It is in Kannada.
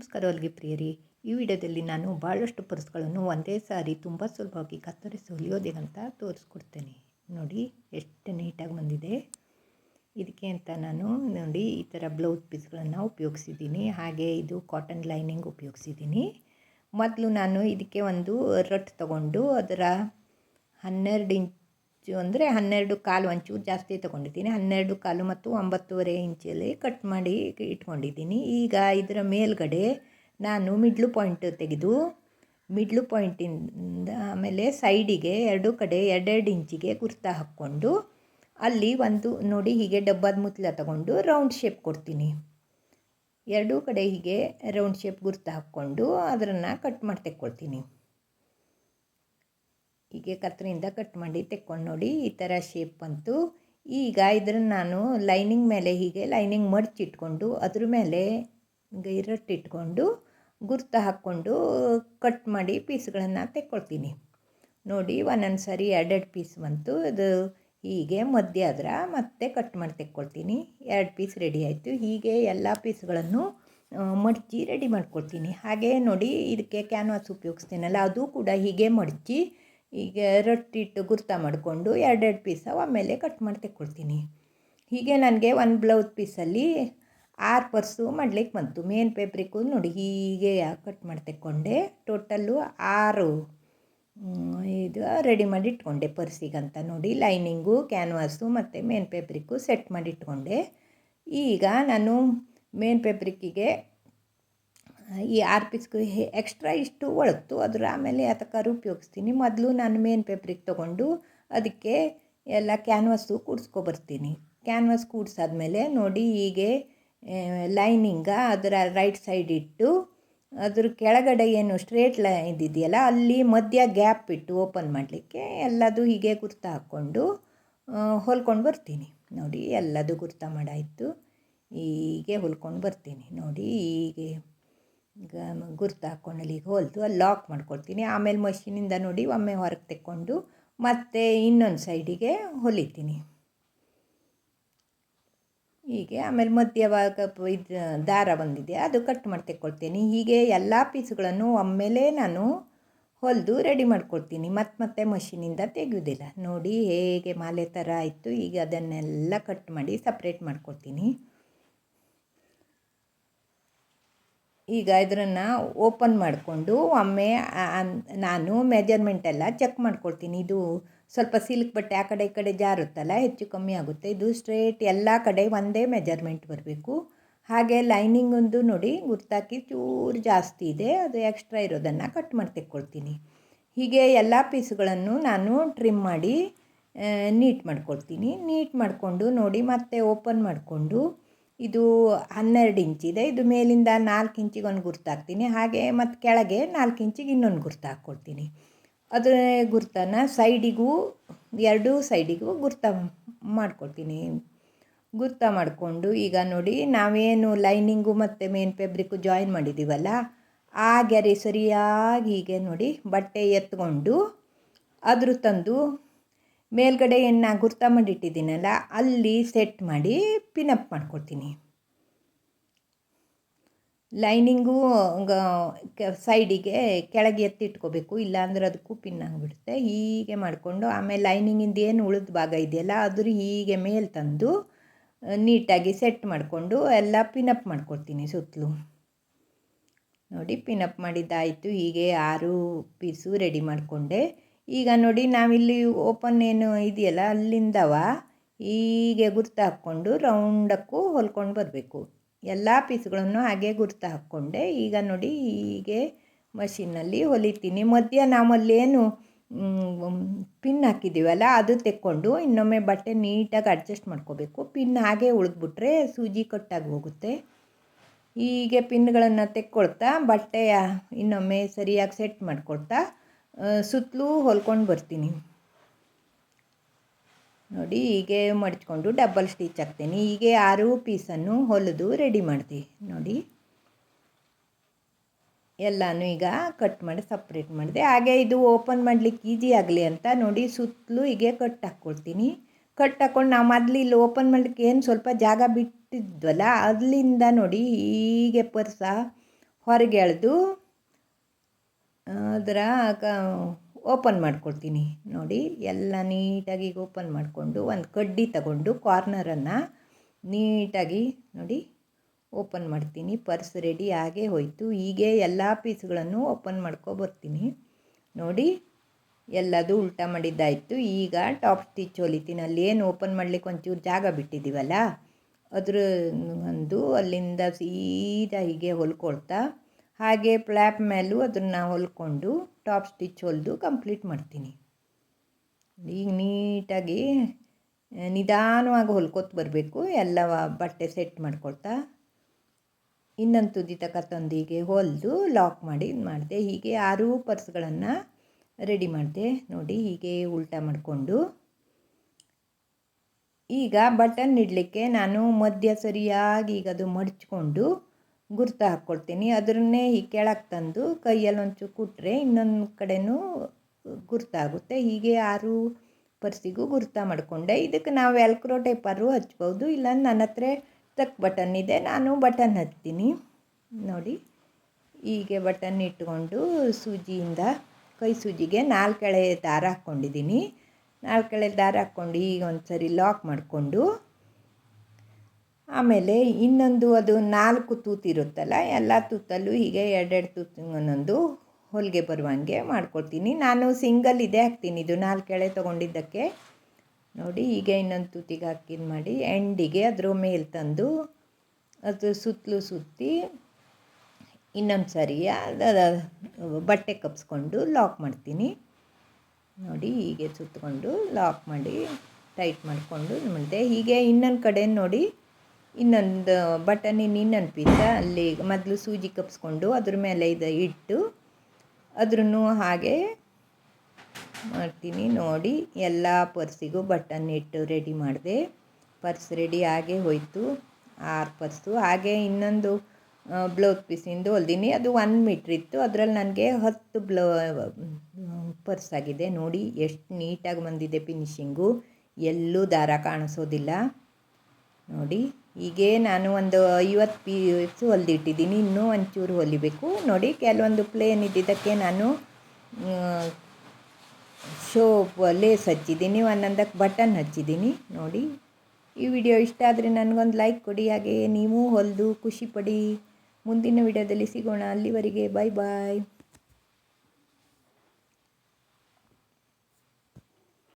ನಮಸ್ಕಾರ ಹೊಲಿಗೆ ಪ್ರಿಯರಿ. ಈ ವಿಡಿಯೋದಲ್ಲಿ ನಾನು ಭಾಳಷ್ಟು ಪರ್ಸ್ಗಳನ್ನು ಒಂದೇ ಸಾರಿ ತುಂಬ ಸುಲಭವಾಗಿ ಕತ್ತರಿಸಿ ಹೊಲಿಯೋದೇಗಂತ ತೋರಿಸ್ಕೊಡ್ತೇನೆ. ನೋಡಿ, ಎಷ್ಟು ನೀಟಾಗಿ ಬಂದಿದೆ. ಇದಕ್ಕೆ ಅಂತ ನಾನು ನೋಡಿ, ಈ ಥರ ಬ್ಲೌಸ್ ಪೀಸ್ಗಳನ್ನು ಉಪಯೋಗಿಸಿದ್ದೀನಿ. ಹಾಗೆ ಇದು ಕಾಟನ್ ಲೈನಿಂಗ್ ಉಪಯೋಗಿಸಿದ್ದೀನಿ. ಮೊದಲು ನಾನು ಇದಕ್ಕೆ ಒಂದು ರಟ್ ತಗೊಂಡು ಅದರ ಹನ್ನೆರಡು ಇಂಚು ಅಂದರೆ ಹನ್ನೆರಡು ಕಾಲು ಒಂಚೂರು ಜಾಸ್ತಿ ತೊಗೊಂಡಿದ್ದೀನಿ. ಹನ್ನೆರಡು ಕಾಲು ಮತ್ತು ಒಂಬತ್ತುವರೆ ಇಂಚಲ್ಲಿ ಕಟ್ ಮಾಡಿ ಇಟ್ಕೊಂಡಿದ್ದೀನಿ. ಈಗ ಇದರ ಮೇಲ್ಗಡೆ ನಾನು ಮಿಡ್ಲು ಪಾಯಿಂಟ್ ತೆಗೆದು ಮಿಡ್ಲು ಪಾಯಿಂಟಿಂದ ಆಮೇಲೆ ಸೈಡಿಗೆ ಎರಡು ಕಡೆ ಎರಡೆರಡು ಇಂಚಿಗೆ ಕುರ್ತಾ ಹಾಕ್ಕೊಂಡು ಅಲ್ಲಿ ಒಂದು ನೋಡಿ ಹೀಗೆ ಡಬ್ಬದ ಮುತ್ತಲ ತಗೊಂಡು ರೌಂಡ್ ಶೇಪ್ ಕೊಡ್ತೀನಿ. ಎರಡೂ ಕಡೆ ಹೀಗೆ ರೌಂಡ್ ಶೇಪ್ ಗುರ್ತು ಹಾಕ್ಕೊಂಡು ಅದನ್ನು ಕಟ್ ಮಾಡಿ ತೆಕ್ಕೊಳ್ತೀನಿ. ಹೀಗೆ ಕತ್ತರಿಯಿಂದ ಕಟ್ ಮಾಡಿ ತೆಕ್ಕೊಂಡು ನೋಡಿ ಈ ಥರ ಶೇಪ್ ಬಂತು. ಈಗ ಇದ್ರನ್ನ ನಾನು ಲೈನಿಂಗ್ ಮೇಲೆ ಹೀಗೆ ಲೈನಿಂಗ್ ಮಡಚಿಟ್ಕೊಂಡು ಅದ್ರ ಮೇಲೆ ಗೈರಟ್ಟಿಟ್ಕೊಂಡು ಗುರ್ತು ಹಾಕ್ಕೊಂಡು ಕಟ್ ಮಾಡಿ ಪೀಸ್ಗಳನ್ನು ತೆಕ್ಕೊಳ್ತೀನಿ. ನೋಡಿ ಒಂದೊಂದು ಸರಿ ಎರಡೆರಡು ಪೀಸ್ ಬಂತು. ಅದು ಹೀಗೆ ಮಧ್ಯ ಅದರ ಮತ್ತೆ ಕಟ್ ಮಾಡಿ ತೆಕ್ಕೊಳ್ತೀನಿ. ಎರಡು ಪೀಸ್ ರೆಡಿ ಆಯಿತು. ಹೀಗೆ ಎಲ್ಲ ಪೀಸ್ಗಳನ್ನು ಮಡಚಿ ರೆಡಿ ಮಾಡ್ಕೊಳ್ತೀನಿ. ಹಾಗೆ ನೋಡಿ ಇದಕ್ಕೆ ಕ್ಯಾನ್ವಾಸ್ ಉಪಯೋಗಿಸ್ತೀನಲ್ಲ, ಅದು ಕೂಡ ಹೀಗೆ ಮಡಚಿ ಈಗ ರೊಟ್ಟಿಟ್ಟು ಗುರ್ತ ಮಾಡಿಕೊಂಡು ಎರಡೆರಡು ಪೀಸ ಒಮ್ಮೆಲೆ ಕಟ್ ಮಾಡಿ ತೆಕ್ಕೊಳ್ತೀನಿ. ಹೀಗೆ ನನಗೆ ಒಂದು ಬ್ಲೌಸ್ ಪೀಸಲ್ಲಿ ಆರು ಪರ್ಸು ಮಾಡ್ಲಿಕ್ಕೆ ಬಂತು. ಮೇನ್ ಪೇಪ್ರಿಗೂ ನೋಡಿ ಹೀಗೆ ಕಟ್ ಮಾಡಿ ತೆಕ್ಕೊಂಡೆ. ಟೋಟಲ್ಲು ಆರು ಇದು ರೆಡಿ ಮಾಡಿ ಇಟ್ಕೊಂಡೆ ಪರ್ಸಿಗಂತ ನೋಡಿ. ಲೈನಿಂಗು ಕ್ಯಾನ್ವಾಸು ಮತ್ತು ಮೇನ್ ಪೇಪ್ರಿಕ್ಕು ಸೆಟ್ ಮಾಡಿ ಇಟ್ಕೊಂಡೆ. ಈಗ ನಾನು ಮೇನ್ ಪೇಪ್ರಿಕ್ಕಿಗೆ ಈ ಆರು ಪೀಸ್ಗೂ ಎಕ್ಸ್ಟ್ರಾ ಇಷ್ಟು ಒಳತ್ತು, ಅದ್ರ ಆಮೇಲೆ ಯಾತಕ್ಕಾರು ಉಪಯೋಗಿಸ್ತೀನಿ. ಮೊದಲು ನಾನು ಮೇನ್ ಪೇಪ್ರಿಗೆ ತೊಗೊಂಡು ಅದಕ್ಕೆ ಎಲ್ಲ ಕ್ಯಾನ್ವಾಸು ಕೂಡಿಸ್ಕೊಬರ್ತೀನಿ ಕ್ಯಾನ್ವಾಸ್ ಕೂಡಿಸಾದ್ಮೇಲೆ ನೋಡಿ ಹೀಗೆ ಲೈನಿಂಗ ಅದರ ರೈಟ್ ಸೈಡ್ ಇಟ್ಟು ಅದ್ರ ಕೆಳಗಡೆ ಏನು ಸ್ಟ್ರೇಟ್ ಲೈನ್ ಇದೆಯಲ್ಲ, ಅಲ್ಲಿ ಮಧ್ಯ ಗ್ಯಾಪ್ ಇಟ್ಟು ಓಪನ್ ಮಾಡಲಿಕ್ಕೆ ಎಲ್ಲದು ಹೀಗೆ ಗುರ್ತ ಹಾಕ್ಕೊಂಡು ಹೊಲ್ಕೊಂಡು ಬರ್ತೀನಿ. ನೋಡಿ, ಎಲ್ಲದು ಗುರ್ತ ಮಾಡಾಯಿತು. ಹೀಗೆ ಹೊಲ್ಕೊಂಡು ಬರ್ತೀನಿ. ನೋಡಿ, ಹೀಗೆ ಗುರ್ತು ಹಾಕ್ಕೊಂಡು ಅಲ್ಲಿಗೆ ಹೊಲಿದು, ಅಲ್ಲಿ ಲಾಕ್ ಮಾಡ್ಕೊಳ್ತೀನಿ. ಆಮೇಲೆ ಮಷಿನಿಂದ ನೋಡಿ ಒಮ್ಮೆ ಹೊರಗೆ ತೆಕ್ಕೊಂಡು ಮತ್ತೆ ಇನ್ನೊಂದು ಸೈಡಿಗೆ ಹೊಲಿತೀನಿ. ಹೀಗೆ ಆಮೇಲೆ ಮಧ್ಯವಾಗ ಇದು ದಾರ ಬಂದಿದೆ, ಅದು ಕಟ್ ಮಾಡಿ ತೆಕ್ಕೊಳ್ತೀನಿ. ಹೀಗೆ ಎಲ್ಲ ಪೀಸುಗಳನ್ನು ಒಮ್ಮೆಲೇ ನಾನು ಹೊಲಿದು ರೆಡಿ ಮಾಡ್ಕೊಳ್ತೀನಿ. ಮತ್ತೆ ಮತ್ತೆ ಮಷಿನಿಂದ ತೆಗೆಯೋದಿಲ್ಲ. ನೋಡಿ ಹೇಗೆ ಮಾಲೆ ಥರ ಆಯಿತು. ಈಗ ಅದನ್ನೆಲ್ಲ ಕಟ್ ಮಾಡಿ ಸಪ್ರೇಟ್ ಮಾಡ್ಕೊಳ್ತೀನಿ. ಈಗ ಇದನ್ನು ಓಪನ್ ಮಾಡಿಕೊಂಡು ಒಮ್ಮೆ ನಾನು ಮೆಜರ್ಮೆಂಟ್ ಎಲ್ಲ ಚೆಕ್ ಮಾಡ್ಕೊಳ್ತೀನಿ. ಇದು ಸ್ವಲ್ಪ ಸಿಲ್ಕ್ ಬಟ್ಟೆ ಆ ಕಡೆ ಈ ಕಡೆ ಜಾರುತ್ತಲ್ಲ, ಹೆಚ್ಚು ಕಮ್ಮಿ ಆಗುತ್ತೆ. ಇದು ಸ್ಟ್ರೇಟ್ ಎಲ್ಲ ಕಡೆ ಒಂದೇ ಮೆಜರ್ಮೆಂಟ್ ಬರಬೇಕು. ಹಾಗೆ ಲೈನಿಂಗ್ ಒಂದು ನೋಡಿ ಗುರ್ತಾಕಿ ಚೂರು ಜಾಸ್ತಿ ಇದೆ, ಅದು ಎಕ್ಸ್ಟ್ರಾ ಇರೋದನ್ನು ಕಟ್ ಮಾಡಿ ತೆಕ್ಕೊಳ್ತೀನಿ. ಹೀಗೆ ಎಲ್ಲ ಪೀಸ್ಗಳನ್ನು ನಾನು ಟ್ರಿಮ್ ಮಾಡಿ ನೀಟ್ ಮಾಡ್ಕೊಳ್ತೀನಿ. ನೀಟ್ ಮಾಡಿಕೊಂಡು ನೋಡಿ ಮತ್ತೆ ಓಪನ್ ಮಾಡಿಕೊಂಡು ಇದು ಹನ್ನೆರಡು ಇಂಚಿದೆ ಇದು. ಮೇಲಿಂದ ನಾಲ್ಕು ಇಂಚಿಗೆ ಒಂದು ಗುರ್ತು ಹಾಕ್ತೀನಿ ಹಾಗೆ ಮತ್ತು ಕೆಳಗೆ ನಾಲ್ಕು ಇಂಚಿಗೆ ಇನ್ನೊಂದು ಗುರ್ತು ಹಾಕ್ಕೊಳ್ತೀನಿ ಅದರ ಗುರ್ತನ್ನು ಸೈಡಿಗೂ, ಎರಡೂ ಸೈಡಿಗೂ ಗುರ್ತ ಮಾಡ್ಕೊಳ್ತೀನಿ ಗುರ್ತ ಮಾಡಿಕೊಂಡು ಈಗ ನೋಡಿ, ನಾವೇನು ಲೈನಿಂಗು ಮತ್ತು ಮೇನ್ ಫೆಬ್ರಿಕ್ಕು ಜಾಯಿನ್ ಮಾಡಿದ್ದೀವಲ್ಲ ಆ ಗೆರೆ ಸರಿಯಾಗಿ ಹೀಗೆ ನೋಡಿ ಬಟ್ಟೆ ಎತ್ಕೊಂಡು ಅದ್ರ ತಂದು ಮೇಲ್ಗಡೆ ಏನು ಗುರ್ತ ಮಾಡಿಟ್ಟಿದ್ದೀನಲ್ಲ, ಅಲ್ಲಿ ಸೆಟ್ ಮಾಡಿ ಪಿನಪ್ ಮಾಡ್ಕೊಡ್ತೀನಿ. ಲೈನಿಂಗು ಸೈಡಿಗೆ ಕೆಳಗೆ ಎತ್ತಿಟ್ಕೋಬೇಕು ಇಲ್ಲಾಂದ್ರೆ ಅದಕ್ಕೂ ಪಿನ್ ಆಗಿಬಿಡುತ್ತೆ. ಹೀಗೆ ಮಾಡಿಕೊಂಡು ಆಮೇಲೆ ಲೈನಿಂಗಿಂದ ಏನು ಉಳಿದ ಭಾಗ ಇದೆಯಲ್ಲ, ಅದ್ರ ಹೀಗೆ ಮೇಲೆ ತಂದು ನೀಟಾಗಿ ಸೆಟ್ ಮಾಡಿಕೊಂಡು ಎಲ್ಲ ಪಿನಪ್ ಮಾಡ್ಕೊಡ್ತೀನಿ ಸುತ್ತಲೂ. ನೋಡಿ ಪಿನಪ್ ಮಾಡಿದ್ದಾಯಿತು, ಹೀಗೆ ಆರು ಪೀಸು ರೆಡಿ ಮಾಡಿಕೊಂಡೆ. ಈಗ ನೋಡಿ ನಾವಿಲ್ಲಿ ಓಪನ್ ಏನು ಇದೆಯಲ್ಲ, ಅಲ್ಲಿಂದವ ಹೀಗೆ ಗುರ್ತು ಹಾಕ್ಕೊಂಡು ರೌಂಡಕ್ಕೂ ಹೊಲ್ಕೊಂಡು ಬರಬೇಕು. ಎಲ್ಲ ಪೀಸ್ಗಳನ್ನು ಹಾಗೆ ಗುರ್ತು ಹಾಕ್ಕೊಂಡೆ. ಈಗ ನೋಡಿ ಹೀಗೆ ಮಷಿನ್ನಲ್ಲಿ ಹೊಲಿತೀನಿ. ಮಧ್ಯ ನಾವಲ್ಲೇನು ಪಿನ್ ಹಾಕಿದ್ದೀವಲ್ಲ ಅದು ತೆಕ್ಕೊಂಡು ಇನ್ನೊಮ್ಮೆ ಬಟ್ಟೆ ನೀಟಾಗಿ ಅಡ್ಜಸ್ಟ್ ಮಾಡ್ಕೋಬೇಕು. ಪಿನ್ ಹಾಗೆ ಉಳಿದ್ಬಿಟ್ರೆ ಸೂಜಿ ಕಟ್ಟಾಗಿ ಹೋಗುತ್ತೆ. ಹೀಗೆ ಪಿನ್ಗಳನ್ನು ತೆಕ್ಕೊಳ್ತಾ, ಬಟ್ಟೆಯ ಇನ್ನೊಮ್ಮೆ ಸರಿಯಾಗಿ ಸೆಟ್ ಮಾಡ್ಕೊಳ್ತಾ ಸುತ್ತಲೂ ಹೊಲ್ಕೊಂಡು ಬರ್ತೀನಿ. ನೋಡಿ, ಹೀಗೆ ಮಡಿಚ್ಕೊಂಡು ಡಬಲ್ ಸ್ಟಿಚ್ ಹಾಕ್ತೀನಿ. ಹೀಗೆ ಆರು ಪೀಸನ್ನು ಹೊಲಿದು ರೆಡಿ ಮಾಡ್ತೀವಿ ನೋಡಿ, ಎಲ್ಲನೂ ಈಗ ಕಟ್ ಮಾಡಿ ಸಪ್ರೇಟ್ ಮಾಡಿದೆ. ಹಾಗೆ ಇದು ಓಪನ್ ಮಾಡಲಿಕ್ಕೆ ಈಸಿ ಆಗಲಿ ಅಂತ ನೋಡಿ, ಸುತ್ತಲೂ ಹೀಗೆ ಕಟ್ ಹಾಕ್ಕೊಳ್ತೀನಿ ಕಟ್ ಹಾಕ್ಕೊಂಡು ನಾವು ಮೊದಲು ಇಲ್ಲಿ ಓಪನ್ ಮಾಡಲಿಕ್ಕೆ ಏನು ಸ್ವಲ್ಪ ಜಾಗ ಬಿಟ್ಟಿದ್ವಲ್ಲ, ಅಲ್ಲಿಂದ ನೋಡಿ ಹೀಗೆ ಪರ್ಸ ಹೊರಗೆ ಎಳೆದು ಅದರ ಓಪನ್ ಮಾಡ್ಕೊಳ್ತೀನಿ ನೋಡಿ, ಎಲ್ಲ ನೀಟಾಗಿ ಓಪನ್ ಮಾಡಿಕೊಂಡು ಒಂದು ಕಡ್ಡಿ ತಗೊಂಡು ಕಾರ್ನರನ್ನು ನೀಟಾಗಿ ನೋಡಿ ಓಪನ್ ಮಾಡ್ತೀನಿ. ಪರ್ಸ್ ರೆಡಿ ಆಗೇ ಹೋಯಿತು. ಹೀಗೆ ಎಲ್ಲ ಪೀಸ್ಗಳನ್ನು ಓಪನ್ ಮಾಡ್ಕೊಬರ್ತೀನಿ ನೋಡಿ, ಎಲ್ಲದು ಉಲ್ಟಾ ಮಾಡಿದ್ದಾಯಿತು. ಈಗ ಟಾಪ್ ಸ್ಟಿಚ್ ಹೊಲಿತೀನಿ ಅಲ್ಲಿ ಏನು ಓಪನ್ ಮಾಡ್ಲಿಕ್ಕೆ ಒಂಚೂರು ಜಾಗ ಬಿಟ್ಟಿದ್ದೀವಲ್ಲ ಅದ್ರ ಒಂದು ಅಲ್ಲಿಂದ ಸೀದಾ ಹೀಗೆ ಹೊಲ್ಕೊಳ್ತಾ ಹಾಗೆ ಫ್ಲ್ಯಾಪ್ ಮೇಲೂ ಅದನ್ನು ಹೊಲ್ಕೊಂಡು ಟಾಪ್ ಸ್ಟಿಚ್ ಹೊಲಿದು ಕಂಪ್ಲೀಟ್ ಮಾಡ್ತೀನಿ. ಈಗ ನೀಟಾಗಿ ನಿಧಾನವಾಗಿ ಹೊಲ್ಕೊತ ಬರಬೇಕು. ಎಲ್ಲ ಬಟ್ಟೆ ಸೆಟ್ ಮಾಡ್ಕೊಳ್ತಾ. ಇನ್ನೊಂದು ತುದಿ ತಕ್ಕ ತಂದಿಗೆ ಹೊಲಿದು ಲಾಕ್ ಮಾಡಿ ಇದು ಮಾಡಿದೆ. ಹೀಗೆ ಆರು ಪರ್ಸ್ಗಳನ್ನು ರೆಡಿ ಮಾಡಿದೆ. ನೋಡಿ ಹೀಗೆ ಉಲ್ಟಾ ಮಾಡಿಕೊಂಡು. ಈಗ ಬಟನ್ ಇಡಲಿಕ್ಕೆ ನಾನು ಮಧ್ಯ ಸರಿಯಾಗಿ ಈಗ ಅದು ಮಡಚ್ಕೊಂಡು ಗುರ್ತು ಹಾಕ್ಕೊಳ್ತೀನಿ ಅದನ್ನೇ ಈ ಕೆಳಗೆ ತಂದು ಕೈಯಲ್ಲಿ ಒಂಚೂರು ಕುಟ್ಟರೆ ಇನ್ನೊಂದು ಕಡೆನೂ ಗುರ್ತಾಗುತ್ತೆ ಹೀಗೆ ಆರು ಪರ್ಸಿಗೂ ಗುರ್ತಾ ಮಾಡಿಕೊಂಡೆ. ಇದಕ್ಕೆ ನಾವು ಎಲ್ಕ್ರೋ ಟೇಪರು ಹಚ್ಬೋದು. ಇಲ್ಲ ನನ್ನ ಹತ್ರ ತಕ್ ಬಟನ್ ಇದೆ. ನಾನು ಬಟನ್ ಹಚ್ತೀನಿ. ನೋಡಿ. ಹೀಗೆ ಬಟನ್ ಇಟ್ಕೊಂಡು ಸೂಜಿಯಿಂದ ಕೈ ಸೂಜಿಗೆ ನಾಲ್ಕೆಳೆ ದಾರ ಹಾಕ್ಕೊಂಡಿದ್ದೀನಿ ನಾಲ್ಕೆಳೆ ದಾರ ಹಾಕ್ಕೊಂಡು ಈಗ ಒಂದು ಸರಿ ಲಾಕ್ ಮಾಡಿಕೊಂಡು ಆಮೇಲೆ ಇನ್ನೊಂದು ಅದು ನಾಲ್ಕು ತೂತಿರುತ್ತಲ್ಲ ಎಲ್ಲ ತೂತಲ್ಲೂ ಹೀಗೆ ಎರಡೆರಡು ತೂತು ಒಂದೊಂದು ಹೊಲಿಗೆ ಬರುವಂಗೆ ಮಾಡ್ಕೊಳ್ತೀನಿ ನಾನು ಸಿಂಗಲ್ ಇದೇ ಹಾಕ್ತೀನಿ, ಇದು ನಾಲ್ಕು ಎಳೆ ತೊಗೊಂಡಿದ್ದಕ್ಕೆ. ನೋಡಿ, ಹೀಗೆ ಇನ್ನೊಂದು ತೂತಿಗೆ ಹಾಕಿದ್ ಮಾಡಿ, ಎಂಡಿಗೆ ಅದ್ರ ಮೇಲೆ ತಂದು ಅದು ಸುತ್ತಲೂ ಸುತ್ತಿ ಇನ್ನೊಂದು ಸರಿಯ ಬಟ್ಟೆ ಕಪ್ಸ್ಕೊಂಡು ಲಾಕ್ ಮಾಡ್ತೀನಿ. ನೋಡಿ, ಹೀಗೆ ಸುತ್ತಕೊಂಡು ಲಾಕ್ ಮಾಡಿ ಟೈಟ್ ಮಾಡಿಕೊಂಡು ಮುಂದೆ ಹೀಗೆ ಇನ್ನೊಂದು ಕಡೆ ನೋಡಿ ಇನ್ನೊಂದು ಬಟನಿನ ಇನ್ನೊಂದು ಪೀಸ ಅಲ್ಲಿ ಮೊದಲು ಸೂಜಿ ಕಪ್ಸ್ಕೊಂಡು ಅದ್ರ ಮೇಲೆ ಇದು ಇಟ್ಟು ಅದ್ರೂ ಹಾಗೆ ಮಾಡ್ತೀನಿ. ನೋಡಿ, ಎಲ್ಲ ಪರ್ಸಿಗೂ ಬಟನ್ ಇಟ್ಟು ರೆಡಿ ಮಾಡಿದೆ. ಪರ್ಸ್ ರೆಡಿ ಆಗೇ ಹೋಯಿತು. ಆರು ಪರ್ಸು. ಹಾಗೆ ಇನ್ನೊಂದು ಬ್ಲೌಸ್ ಪೀಸಿಂದು ಹೊಲ್ದೀನಿ. ಅದು ಒನ್ ಮೀಟ್ರ್ ಇತ್ತು. ಅದರಲ್ಲಿ ನನಗೆ ಹತ್ತು ಬ್ಲೌ, ಪರ್ಸ್ ಆಗಿದೆ. ನೋಡಿ, ಎಷ್ಟು ನೀಟಾಗಿ ಬಂದಿದೆ ಫಿನಿಶಿಂಗು. ಎಲ್ಲೂ ದಾರ ಕಾಣಿಸೋದಿಲ್ಲ. ನೋಡಿ. ಹೀಗೆ ನಾನು ಒಂದು ಐವತ್ತು ಪೀಸ್ ಹೊಲಿದಿಟ್ಟಿದ್ದೀನಿ, ಇನ್ನೂ ಒಂಚೂರು ಹೊಲಿಬೇಕು. ನೋಡಿ, ಕೆಲವೊಂದು ಪ್ಲೇನ್ ಇದ್ದಿದ್ದಕ್ಕೆ ನಾನು ಶೋ ಲೇಸ್ ಹಚ್ಚಿದ್ದೀನಿ, ಒಂದೊಂದಕ್ಕೆ ಬಟನ್ ಹಚ್ಚಿದ್ದೀನಿ. ನೋಡಿ, ಈ ವಿಡಿಯೋ ಇಷ್ಟ ಆದರೆ ನನಗೊಂದು ಲೈಕ್ ಕೊಡಿ ಹಾಗೆ ನೀವು ಹೊಲಿದು ಖುಷಿಪಡಿ ಮುಂದಿನ ವಿಡಿಯೋದಲ್ಲಿ ಸಿಗೋಣ. ಅಲ್ಲಿವರೆಗೆ ಬಾಯ್ ಬಾಯ್